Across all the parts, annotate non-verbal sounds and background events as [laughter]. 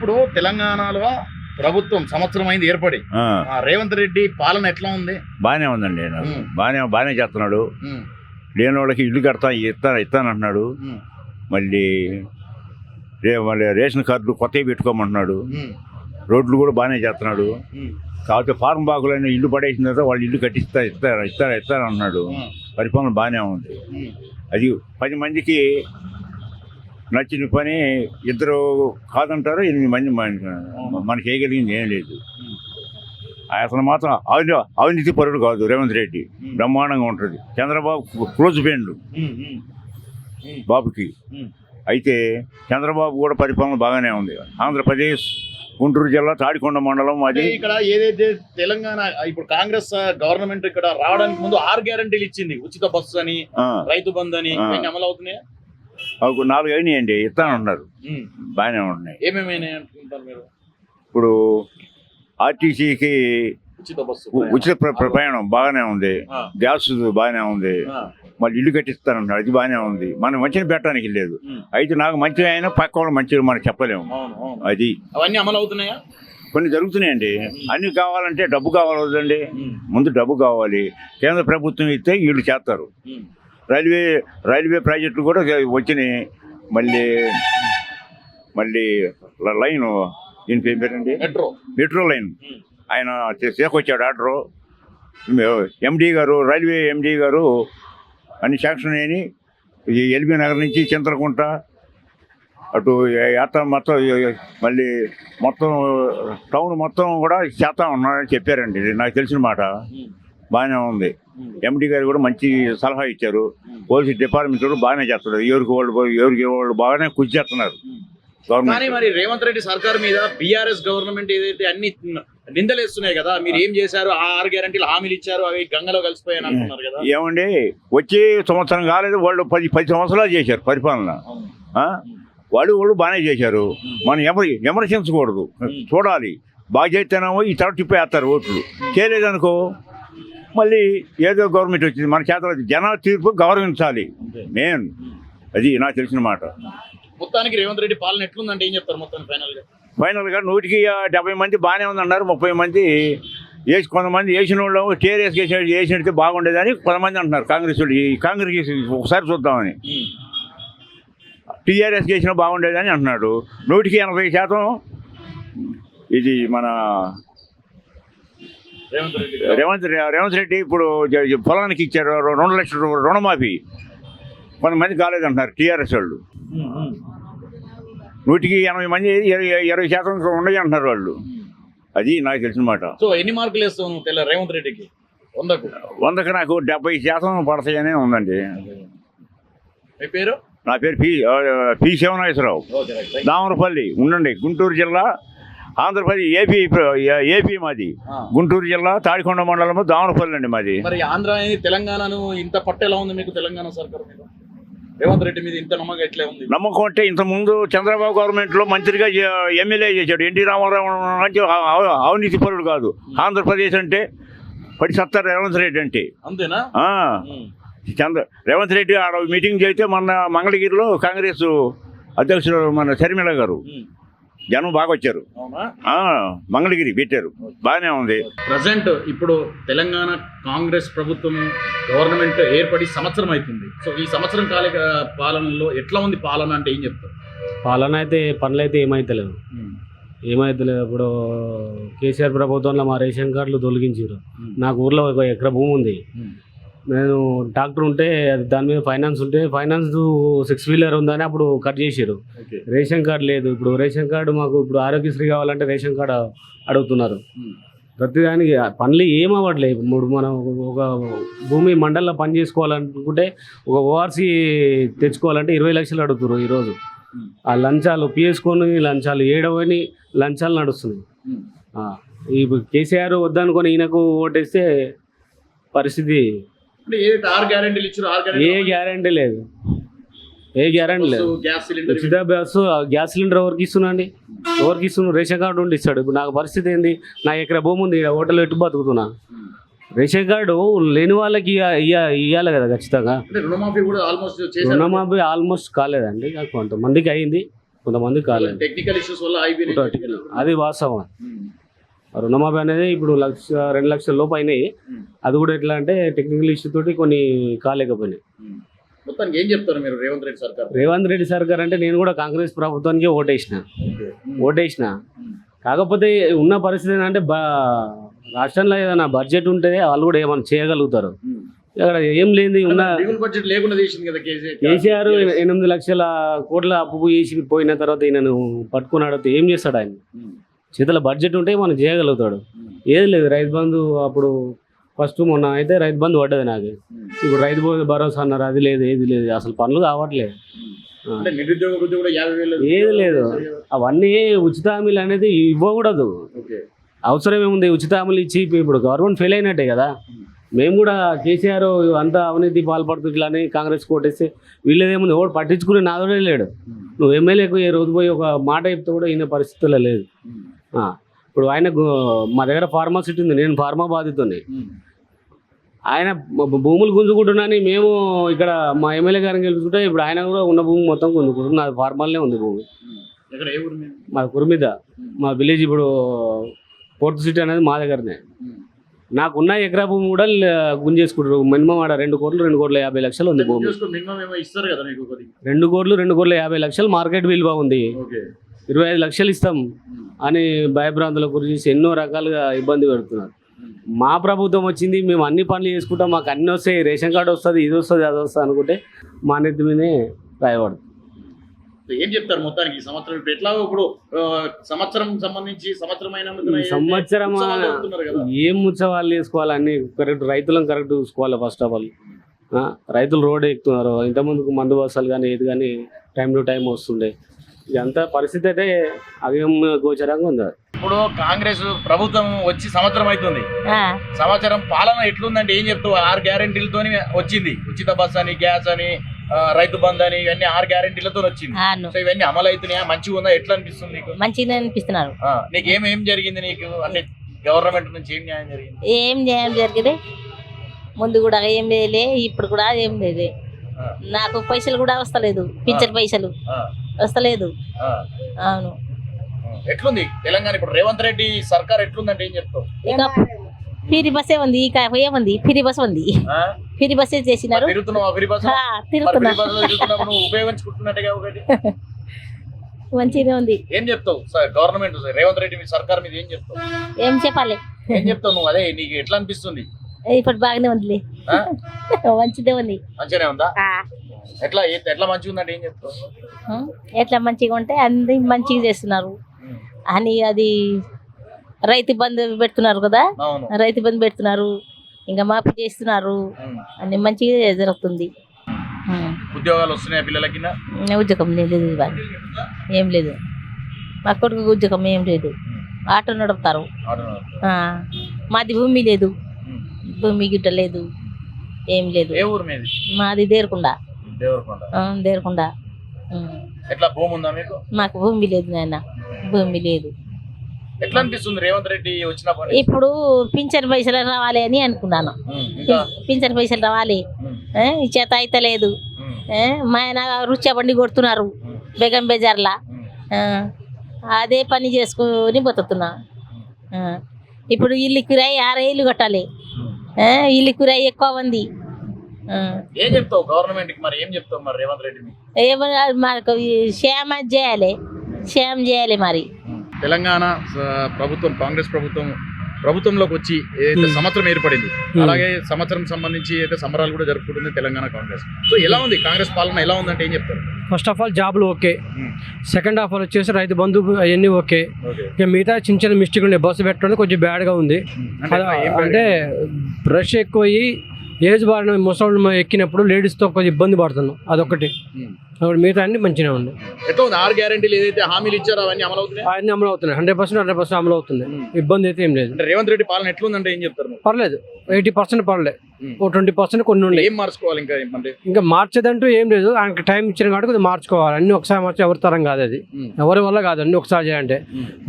ఇప్పుడు తెలంగాణలో ప్రభుత్వం సంవత్సరం అయింది ఏర్పడి. రేవంత్ రెడ్డి పాలన ఎట్లా ఉంది? బాగానే ఉందండి. బాగానే బాగానే చేస్తున్నాడు. లేని వాళ్ళకి ఇల్లు కడతా ఇస్తాను ఇస్తానంటున్నాడు ఉమ్, మళ్ళీ రే మళ్ళీ రేషన్ కార్డులు కొత్తవి పెట్టుకోమంటున్నాడు. రోడ్లు కూడా బాగానే చేస్తున్నాడు. కాకపోతే ఫారం బాగులైన ఇల్లు పడేసిన తర్వాత వాళ్ళు ఇల్లు కట్టిస్తా ఇస్తారు ఇస్తారు ఇస్తారు అన్నాడు ఉమ్, పరిపాలన బాగానే ఉంది. అది పది మందికి నచ్చిన పని ఇద్దరు కాదంటారు ఎనిమిది మంది మన- మనకి చేయగలిగింది ఏం లేదు. అతను మాత్రం అవిని అవినీతి పరుడు కాదు రేవంత్ రెడ్డి. బ్రహ్మాండంగా ఉంటుంది. చంద్రబాబు క్లోజ్ ఫ్రెండ్ బాబుకి. అయితే చంద్రబాబు కూడా పరిపాలన బాగానే ఉంది. ఆంధ్రప్రదేశ్ గుంటూరు జిల్లా తాడికొండ మండలం అది. ఇక్కడ ఏదైతే తెలంగాణ ఇప్పుడు కాంగ్రెస్ గవర్నమెంట్ ఇక్కడ రావడానికి ముందు ఆరు గ్యారంటీలు ఇచ్చింది. ఉచిత బస్సు అని రైతు బంధు అని అమలు అవుతున్నాయా ఒక నాలుగు అయినాయండి ఇస్తానన్నారు ఉమ్. బాగానే ఉన్నాయి. మీరు? ఇప్పుడు ఆర్టీసీకి ఉచిత ప్రయాణం. బాగానే ఉంది. గ్యాస్ బాగానే ఉంది. మళ్ళీ ఇల్లు కట్టిస్తానన్నారు అది బాగానే ఉంది. మనం మంచిని పెట్టడానికి లేదు. అయితే నాకు మంచి అయినా పక్క వాళ్ళు మంచిగా మనం చెప్పలేము. అది. అవన్నీ అమలు అవుతున్నాయా? కొన్ని జరుగుతున్నాయండి. అన్ని కావాలంటే డబ్బు కావాలి వద్దండి. ఉమ్, ముందు డబ్బు కావాలి. కేంద్ర ప్రభుత్వం ఇస్తే వీళ్ళు చేస్తారు. రైల్వే రైల్వే ప్రాజెక్టులు కూడా వచ్చినాయి. మళ్ళీ మళ్ళీ లైన్ దీని పేరు పేరండి మెట్రో. Metro line. ఆయన చేకొచ్చాడు ఆర్డరు. ఎండి గారు రైల్వే ఎండి గారు అన్ని శాంక్షన్ అయినాయి. ఈ ఎల్బీ నగర్ నుంచి చింతలకుంట అటు యాత్ర మొత్తం మళ్ళీ మొత్తం టౌన్ మొత్తం కూడా చేస్తా ఉన్నారని చెప్పారండి. నాకు తెలిసిన మాట. బాగానే ఉంది. ఎండి గారు కూడా మంచి సలహా ఇచ్చారు. పోలీస్ డిపార్ట్మెంట్ కూడా బాగానే చేస్తున్నారు. ఎవరికి వాళ్ళు ఎవరికి వాళ్ళు బాగానే కృషి చేస్తున్నారు. కానీ మరి రేవంత్ రెడ్డి సర్కార్ మీద బీఆర్ఎస్ గవర్నమెంట్ ఏదైతే అన్ని నిందలేస్తున్నాయి కదా మీరు ఏం చేశారు? ఆ ఆరు గ్యారంటీలు హామీలు ఇచ్చారు అవి గంగలో కలిసిపోయాయని అంటున్నారు కదా. ఏమండి వచ్చి సంవత్సరం కాలేదు వాళ్ళు పది పది సంవత్సరాలు చేశారు పరిపాలన. ఆ? వాళ్ళు వాళ్ళు బాగానే చేశారు. మనం ఎమర విమర్శించకూడదు చూడాలి. బాగా చేస్తేనేమో ఈ తర తిప్పేస్తారు ఓట్లు. చేయలేదనుకో మళ్ళీ ఏదో గవర్నమెంట్ వచ్చింది. మన చేత జనాల తీర్పు గౌరవించాలి. మెయిన్. అది నాకు తెలిసిన మాట. మొత్తానికి రేవంత్ రెడ్డి పాలన ఎట్లుందంటే ఏం చెప్తారు మొత్తం ఫైనల్గా ఫైనల్గా నూటికి డెబ్బై మంది బాగానే ఉందన్నారు. ముప్పై మంది వేసి కొంతమంది వేసిన వాళ్ళు టీఆర్ఎస్ వేసి వేసినట్టు బాగుండేదని కొంతమంది అంటున్నారు. కాంగ్రెస్ వాళ్ళు ఈ కాంగ్రెస్ ఒకసారి చూద్దామని. టీఆర్ఎస్ చేసినా బాగుండేదని అంటున్నాడు. నూటికి ఎనభై శాతం ఇది మన రేవంత్ రెడ్డి రేవంత్ రెడ్డి ఇప్పుడు పొలానికి ఇచ్చారు. రెండు లక్షల రుణమాఫీ. కొంతమంది కాలేదంటున్నారు టీఆర్ఎస్ వాళ్ళు. నూటికి ఎనభై మంది ఇరవై శాతం ఉండదు అంటున్నారు వాళ్ళు. అది నాకు తెలిసిన మాట. సో ఎన్ని మార్కులు తెల్ల రేవంత్ రెడ్డికి? వందకు? వందకు నాకు డెబ్బై శాతం పడతాయనే ఉందండి. మీ పేరు? నా పేరు పి పి శివనాగేశ్వరరావు. దామరపల్లి. ఉండండి గుంటూరు జిల్లా ఆంధ్రప్రదేశ్ ఏపీ ఏపీ మాది. గుంటూరు జిల్లా తాడికొండ మండలము దామరపల్లి అండి మాది. మరి ఆంధ్ర తెలంగాణను ఇంత పట్టేలా ఉంది మీకు తెలంగాణ సర్కార్ మీద? రేవంత్ రెడ్డి మీద ఇంత నమ్మకం ఎట్లే ఉంది? నమ్మకం అంటే ఇంతకుముందు చంద్రబాబు గవర్నమెంట్లో మంత్రిగా చే- ఎమ్మెల్యే చేశాడు. ఎన్టీ రామారావు అంటే అవ- అవ- అవినీతి పరుడు కాదు. ఆంధ్రప్రదేశ్ అంటే పడి సత్తారు రేవంత్ రెడ్డి అంటే. అంతేనా? చంద్ర రేవంత్ రెడ్డి ఆడ మీటింగ్ చేస్తే మొన్న మంగళగిరిలో కాంగ్రెస్ అధ్యక్షుడు మన శర్మిల గారు. జనం బాగా వచ్చారు అవునా? ఆ, మంగళగిరి పెట్టారు. బాగానే ఉంది. ప్రజెంట్ ఇప్పుడు తెలంగాణ కాంగ్రెస్ ప్రభుత్వం గవర్నమెంట్ ఏర్పడి సంవత్సరం అవుతుంది. సో ఈ సంవత్సరం కాలిక పాలనలో ఎట్లా ఉంది పాలన అంటే ఏం చెప్తారు? పాలన అయితే పనులు అయితే ఏమైతలేవు ఏమైతలేదు ఇప్పుడు కేసీఆర్ ప్రభుత్వంలో మా రేషన్ కార్డులు తొలగించారు నాకు ఊర్లో ఒక ఎకరా భూమి ఉంది. నేను ట్రాక్టర్ ఉంటే అది దాని మీద ఫైనాన్స్ ఉంటే ఫైనాన్స్ సిక్స్ వీలర్ ఉందని అప్పుడు కట్ చేసారు రేషన్ కార్డు లేదు. ఇప్పుడు రేషన్ కార్డు మాకు ఇప్పుడు ఆరోగ్యశ్రీ కావాలంటే రేషన్ కార్డు అడుగుతున్నారు. ప్రతిదానికి పనులు ఏం అవ్వట్లేదు ఇప్పుడు మనం ఒక భూమి మండలంలో పని చేసుకోవాలనుకుంటే ఒక ఓఆర్సీ తెచ్చుకోవాలంటే ఇరవై లక్షలు అడుగుతున్నారు ఈరోజు. ఆ లంచాలు పిఎస్కొని లంచాలు ఏడవని లంచాలు నడుస్తున్నాయి. ఇప్పుడు కేసీఆర్ వద్దనుకొని ఈయనకు ఓటేస్తే పరిస్థితి ఏ గ్యారంటీ లేదు. ఏ గ్యారంటీ లేదు. గ్యాస్ ఉచిత బస్సు గ్యాస్ సిలిండర్ ఎవరికి ఇస్తున్నాండి ఎవరికి ఇస్తున్నాడు రేషన్ కార్డు ఉండి ఇస్తాడు. ఇప్పుడు నాకు పరిస్థితి ఏంది? నా ఎకరా భూమి ఉంది హోటల్ ఎట్టు బతుకుతున్నా? రేషన్ కార్డు లేని వాళ్ళకి ఇయ్యాలి కదా ఖచ్చితంగా. రుణమాఫీ ఆల్మోస్ట్ కాలేదండి. కొంతమందికి అయింది కొంతమంది కాలేదు. టెక్నికల్ ఇష్యూస్ వల్ల అది వాస్తవం. రుణమాఫీ అనేది ఇప్పుడు లక్ష రెండు లక్షల లోపు అయినాయి. ఉమ్. అది కూడా ఎట్లా అంటే టెక్నికల్ ఇష్యూ తోటి కొన్ని కాలేకపోయినాయి. మొత్తానికి ఏం చెప్తారు మీరు రేవంత్ రెడ్డి సర్కార్? రేవంత్ రెడ్డి సర్కార్ అంటే నేను కూడా కాంగ్రెస్ ప్రభుత్వానికి ఓటేసిన. ఓటేసిన. కాకపోతే ఉన్న పరిస్థితి ఏంటంటే రాష్ట్రంలో ఏదైనా బడ్జెట్ ఉంటే వాళ్ళు కూడా ఏమైనా చేయగలుగుతారు. అక్కడ ఏం లేని ఉన్న బడ్జెట్ లేకుండా చేసింది కదా కేసీఆర్. ఎనిమిది లక్షల కోట్ల అప్పు చేసి పోయిన తర్వాత ఈయనను పట్టుకుని అడిగితే ఏం చేస్తాడు ఆయన. చేతిలో బడ్జెట్ ఉంటే మనం చేయగలుగుతాడు. ఏది లేదు రైతు బంధు అప్పుడు ఫస్ట్ మొన్న అయితే రైతు బంధు పడ్డది నాకు. ఉమ్. ఇప్పుడు రైతు బంధు భరోసా అన్నారు అది లేదు ఏది లేదు అసలు పనులు కావట్లేదు. వేలు ఏది లేదు. అవన్నీ ఉచిత హామీలు అనేది ఇవ్వకూడదు. ఓకే. అవసరం ఏముంది ఉచిత హామీలు ఇచ్చి ఇప్పుడు గవర్నమెంట్ ఫెయిల్ అయినట్టే కదా. మేము కూడా కేసీఆర్ అంతా అవినీతి పాల్పడుతూ ఇట్లా అని కాంగ్రెస్ కోటేస్తే వీళ్ళదేముంది ఓడు పట్టించుకునే నాదోడే లేడు. నువ్వు ఎమ్మెల్యేకు ఏ రోజు పోయి ఒక మాట చెప్తే కూడా ఈయన పరిస్థితుల్లో లేదు. ఇప్పుడు ఆయన మా దగ్గర ఫార్మాసిటీ ఉంది నేను ఫార్మా బాధితుని. ఆయన భూములు గుంజుకుంటున్నాని మేము ఇక్కడ మా ఎమ్మెల్యే గారిని గెలుచుకుంటే ఇప్పుడు ఆయన కూడా ఉన్న భూమి మొత్తం గుంజుకుంటున్నారు. నాది ఫార్మాలనే ఉంది భూమి. మా కురుమిద మా విలేజ్ ఇప్పుడు పోర్ట్ సిటీ అనేది మా దగ్గరనే. నాకున్న ఎకరా భూమి కూడా గుంజేసుకుంటారు. మినిమం ఆడ రెండు కోట్లు రెండు కోట్ల యాభై లక్షలు ఉంది భూమి. రెండు కోట్లు రెండు కోట్ల యాభై లక్షలు మార్కెట్ విలువ ఉంది. ఇరవై ఐదు లక్షలు ఇస్తాం అని భయభ్రాంతుల గురించి ఎన్నో రకాలుగా ఇబ్బంది పెడుతున్నారు. మా ప్రభుత్వం వచ్చింది మేము అన్ని పనులు చేసుకుంటాం మాకు అన్ని వస్తాయి రేషన్ కార్డు వస్తుంది ఇది వస్తుంది అది వస్తుంది అనుకుంటే మా నెత్తి మీదే రాయబడుతుంది ఏం చెప్తారు మొత్తానికి? ఈ సంవత్సరం ఇప్పుడు ఎట్లా ఇప్పుడు సంవత్సరం సంబంధించి సంవత్సరం సంవత్సరం ఏం ఉత్సవాలు చేసుకోవాలి? అన్ని కరెక్ట్ రైతులను కరెక్ట్ చూసుకోవాలి ఫస్ట్ ఆఫ్ ఆల్ రైతులు రోడ్ ఎక్కుతున్నారు. ఇంతకుముందుకు మందు బస్సాలు కానీ ఏది కానీ టైం టు టైం వస్తుండే. ఇదంతా పరిస్థితి అయితే అవేం గోచరంగా ఉంది. ఇప్పుడు కాంగ్రెస్ ప్రభుత్వం వచ్చి సంవత్సరం అవుతుంది. ఆ, సంవత్సరం పాలన ఎట్లుందంటే ఏం చెప్తావు? ఆరు గ్యారెంటీలతోని వచ్చింది. ఉచిత బస్ అని గ్యాస్ అని రైతు బంధు అని ఇవన్నీ ఆరు గ్యారెంటీలతో వచ్చింది. సో ఇవన్నీ అమలు అవుతున్నాయా? మంచిగా ఉందా? ఎట్లా అనిపిస్తుంది నీకు? మంచిగా అనిపిస్తున్నారు. ఆ, నీకు ఏం ఏం జరిగింది నీకు? అంటే గవర్నమెంట్ నుంచి ఏం న్యాయం జరిగింది? ఏం చేయం జరిగింది? ముందు కూడా ఏం లేదులే ఇప్పుడు కూడా ఏం లేదు. నాకు పైసలు కూడా వస్తలేదు పింఛన్ పైసలు. ఆ, వస్తలేదు. అవును. ఎట్లుంది? తెలంగాణ ఇప్పుడు రేవంత్ రెడ్డి సర్కార్ ఎట్లుందంటే ఏం చెప్తావు? ఇక ఫిరి బస్సే ఉంది ఇక ఏముంది? ఫిరి బస్ ఉంది? ఫిరి బస్సే చేసినారు. [laughs] మంచిగానే ఉంది. ఏం చెప్తావు? గవర్నమెంట్ రేవంత్ రెడ్డి సర్కార్ మీద ఏం చెప్తావు? ఏం చెప్పాలి? ఏం చెప్తావు నువ్వు? అదే నీకు ఎట్లా అనిపిస్తుంది? ఇప్పుడు బాగానే ఉందిలే. ఆ? [laughs] మంచిదే ఉంది. మంచిగానే ఉందా? ఎట్లా ఎట్లా మంచిగా ఉందంటే ఏం చెప్తావు? ఎట్లా మంచిగా ఉంటే అన్ని మంచిగా చేస్తున్నారు. అని అది రైతు బంధు పెడుతున్నారు కదా? రైతు బంధు పెడుతున్నారు ఇంకా మాఫీ చేస్తున్నారు. అన్ని మంచిగా జరుగుతుంది. ఉద్యోగాలు వస్తున్నాయి పిల్లలకి ఉద్యోగం లేదు ఏం లేదు. మా కొడుకు ఉద్యోగం ఏం లేదు. ఆటో నడుపుతారు. మాది భూమి లేదు. భూమి గిట్ట లేదు. ఏం లేదు. మాది దేరకుండా. దేవరకొండ. ఎట్లా భూమి ఉందా మీకు? మాకు భూమి లేదు నాయన. భూమి లేదు. ఎట్లా అనిపిస్తుంది రేవంత్ రెడ్డి ఇప్పుడు పింఛన్ పైసలు రావాలి అని అనుకున్నాను. పింఛన్ పైసలు రావాలి. చేత అయితే లేదు ఉమ్, ఏ, మా ఆయన రుచి బండి కొడుతున్నారు బేగం బేజార్లా. అదే పని చేసుకొని బతుకుతున్నా. ఇప్పుడు ఇల్లు కిరాయి ఆరు ఇల్లు కట్టాలి. ఇల్లు కిరాయి ఎక్కువ ఉంది ఏం చెప్తావు? గవర్నమెంట్కి మరి ఏం చెప్తావు మరి రేవంత్ రెడ్డి ఏమన్నా మనకు ఈ క్షేమ చేయాలి. క్షేమం చేయాలి మరి. తెలంగాణ ప్రభుత్వం కాంగ్రెస్ ప్రభుత్వం ప్రభుత్వంలోకి వచ్చి ఏదైతే సంవత్సరం ఏర్పడింది అలాగే సంవత్సరం సంబంధించి అయితే సంబరాలు కూడా జరుపుకుంటుంది తెలంగాణ కాంగ్రెస్. సో ఎలా ఉంది? కాంగ్రెస్ పాలన ఎలా ఉందంటే ఏం చెప్తారు? ఫస్ట్ ఆఫ్ ఆల్ జాబ్లు ఓకే. సెకండ్ ఆఫ్ ఆల్ వచ్చేసి రైతు బంధు అవన్నీ ఓకే. ఇక మిగతా చిన్న చిన్న మిస్టేక్ ఉండే బస్సు పెట్టడం కొంచెం బ్యాడ్గా ఉంది. అంటే అలా- ఏం అంటే రష్ ఎక్కువ ఏజ్ బారిన ముసలి ఎక్కినప్పుడు లేడీస్తో కొంచెం ఇబ్బంది పడుతున్నాం. అదొకటి మిగతా అన్ని మంచిగా ఉంది. ఎట్లా ఉంది? ఆరు గ్యారెంటీలు ఏదైతే హామీలు ఇచ్చారో అవన్నీ అమలు అవుతున్నాయి? అవన్నీ అమలు అవుతున్నాయి. హండ్రెడ్ పర్సెంట్ హండ్రెడ్ పర్సెంట్ అమలు అవుతుంది ఇబ్బంది అయితే ఏం లేదు. రేవంత్ రెడ్డి పాలన ఎట్లుందంటే ఏం చెప్తారు? పర్లేదు. ఎయిటీ పర్సెంట్ పర్లేదు. ఓ ట్వంటీ పర్సెంట్ కొన్ని ఉన్నాయి. ఏం మార్చుకోవాలి ఇంకా ఇంకా మార్చేదంటూ ఏం లేదు. ఆయనకి టైం ఇచ్చిన కాబట్టి కొద్దిగా మార్చుకోవాలి. అన్ని ఒకసారి మార్చి ఎవరి తరం కాదు అది. ఎవరి వల్ల కాదు. అన్ని ఒకసారి చేయాలంటే.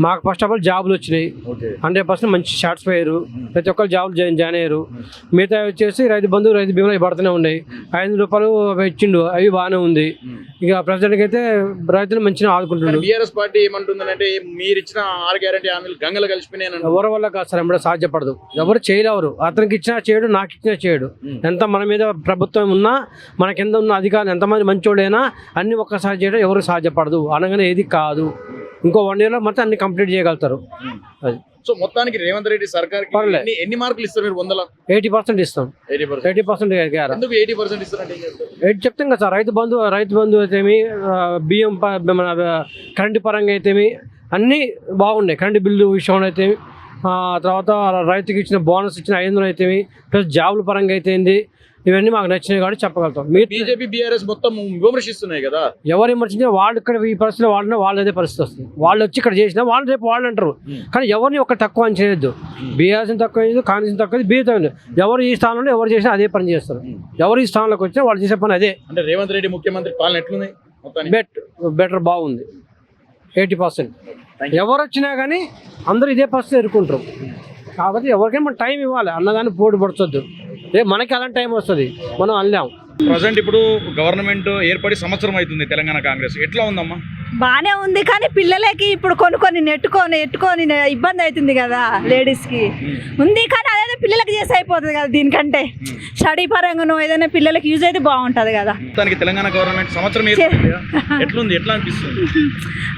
మాకు ఫస్ట్ ఆఫ్ ఆల్ జాబులు వచ్చినాయి. హండ్రెడ్ పర్సెంట్ మంచి సాటిస్ఫై అయ్యారు. ప్రతి ఒక్కరు జాబులు జాయిన్ జాయిన్ అయ్యారు మిగతా వచ్చేసి రైతు బంధు రైతు బీమాలు అవి పడుతూనే ఉన్నాయి. ఐదు రూపాయలు ఇచ్చిండు అవి బాగానే ఉంది. ఇక ప్రజెంట్కి అయితే రైతులు మంచిగా ఆదుకుంటున్నారు. బీఆర్ఎస్ పార్టీ ఏమంటుందంటే మీరు ఇచ్చిన ఆరు గ్యారంటీ హామీలు గంగలు కలిసిపోయినాయి ఎవరి వల్ల కాదు సార్ సాధ్యపడదు. ఎవరు చేయలేవరు అతనికి ఇచ్చినా చేయడు నాకు ఇచ్చినా చేయడు. ఎంత మన మీద ప్రభుత్వం ఉన్నా మన కింద ఉన్న అధికారులు ఎంతమంది మంచోడైనా అన్ని ఒక్కసారి చేయడం ఎవరు సాధ్యపడదు. అనగానే ఏది కాదు. ఇంకో వన్ ఇయర్లో మొత్తం అన్ని కంప్లీట్ చేయగలుగుతారు. అది. సో మొత్తానికి రేవంత్ రెడ్డి సర్కార్ పర్లే. ఎన్ని మార్కులు ఇస్తారు మీరు వందల? ఎయిటీ పర్సెంట్ ఇస్తాం. ఎయిటీ పర్సెంట్ ఎయిటీ పర్సెంట్ గ్యారా. ఎందుకు ఎయిటీ పర్సెంట్ ఇస్తారంటే ఏం చేస్తారు? ఎయిట్ చెప్తాం కదా సార్ రైతు బంధు రైతు బంధు అయితేమి ఆ, బియ్యం ప- మన కరెంటు పరంగా అయితేమి అన్నీ బాగున్నాయి. కరెంటు బిల్లు విషయంలో అయితే తర్వాత రైతుకి ఇచ్చిన బోనస్ ఇచ్చిన ఐదు వందలు అయితేమి ప్లస్ జాబుల పరంగా అయితేంది ఇవన్నీ మాకు నచ్చినాయి కాబట్టి చెప్పగలుగుతాం. మీరు బీజేపీ బీఆర్ఎస్ మొత్తం విమర్శిస్తున్నాయి కదా? ఎవరు విమర్శించినా వాళ్ళు ఇక్కడ ఈ పరిస్థితిలో వాళ్ళని వాళ్ళు అదే పరిస్థితి వస్తుంది. వాళ్ళు వచ్చి ఇక్కడ చేసినా వాళ్ళు రేపు వాళ్ళు అంటారు. కానీ ఎవరిని ఒక తక్కువ అని చేయొద్దు. బీఆర్ఎస్ని తక్కువ చేయదు కాంగ్రెస్ తక్కువ బీజేపీ ఎవరు ఈ స్థానంలో ఎవరు చేసినా అదే పని చేస్తారు. ఎవరు ఈ స్థానంలోకి వచ్చినా వాళ్ళు చేసే పని అదే. అంటే రేవంత్ రెడ్డి ముఖ్యమంత్రి పాలన ఎట్లుంది బెట్ బెటర్ బాగుంది. Eighty percent. ఎవరు వచ్చినా కానీ అందరూ ఇదే పరిస్థితి ఎదుర్కొంటారు. కాబట్టి ఎవరికైనా మనం టైం ఇవ్వాలి. అన్నదాన్ని పోటీ పడుతుంది రేపు మనకి అలాంటి టైం వస్తుంది. మనం అనలేం ప్రజెంట్ ఇప్పుడు గవర్నమెంట్ ఏర్పడి సంవత్సరం అవుతుంది తెలంగాణ కాంగ్రెస్. ఎట్లా ఉందమ్మా? బానే ఉంది కానీ పిల్లలకి ఇప్పుడు కొన్ని కొన్ని నెట్టుకొని ఎట్టుకొని ఇబ్బంది అవుతుంది కదా లేడీస్కి. ఉంది కానీ అదే పిల్లలకి చేసి అయిపోతుంది కదా దీనికంటే. స్టడీ పరంగానో ఏదైనా పిల్లలకి యూజ్ అయితే బాగుంటది కదా. తెలంగాణ గవర్నమెంట్ సంవత్సరం? ఎట్లుంది? ఎట్లా అనిపిస్తుంది?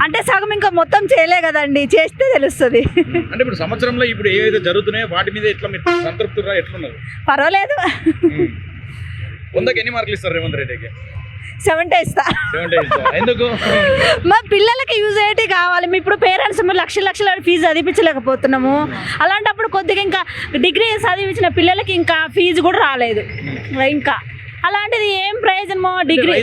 అంటే సగం ఇంకా మొత్తం చేయలే కదండి చేస్తే తెలుస్తుంది. అంటే ఇప్పుడు సంవత్సరంలో ఇప్పుడు ఏవైతే జరుగుతున్నాయో వాటి మీద ఎట్లా మీరు సంతృప్తిగా ఎట్లున్నారు? పర్వాలేదు. వందకి ఎన్ని మార్కులు ఇస్తారు రేవంత్ రెడ్డికి? సెవెంటీ ఇస్తా. ఎందుకు? మా పిల్లలకి యూజ్ అయ్యేటి కావాలి. మీ ఇప్పుడు పేరెంట్స్ మీరు లక్షల లక్షల ఫీజు చదివించలేకపోతున్నాము. అలాంటప్పుడు కొద్దిగా ఇంకా డిగ్రీ చదివించిన పిల్లలకి ఇంకా ఫీజు కూడా రాలేదు. ఇంకా అలాంటిది ఏం ప్రయోజనమో డిగ్రీ.